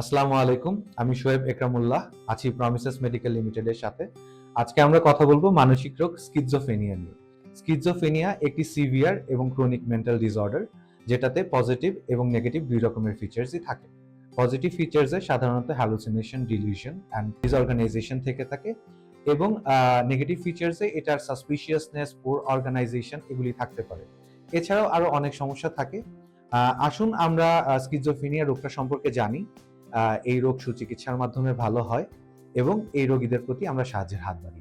আসসালামু আলাইকুম, আমি শোয়েব একরামুল্লাহ, আছি প্রমিসেস মেডিকেল লিমিটেডের সাথে। আজকে আমরা কথা বলব মানসিক রোগ স্কিজোফেনিয়া নিয়ে। স্কিজোফেনিয়া একটি সিভিয়ার এবং ক্রনিক মেন্টাল ডিসঅর্ডার যেটাতে পজিটিভ এবং নেগেটিভ দুই রকমের ফিচার্সই থাকে। পজিটিভ ফিচার্সে সাধারণত হ্যালুসিনেশন ডিলিউশন অ্যান্ড ডিসঅর্গানাইজেশন থেকে থাকে এবং নেগেটিভ ফিচার্সে এটার সাসপিশিয়াসনেস পোর অর্গানাইজেশন এগুলি থাকতে পারে। এছাড়াও আরও অনেক সমস্যা থাকে। আসুন আমরা স্কিজোফেনিয়া রোগটা সম্পর্কে জানি। এই রোগ সুচিকিৎসার মাধ্যমে ভালো হয় এবং এই রোগীদের প্রতি আমরা সাহায্যের হাত বাড়ি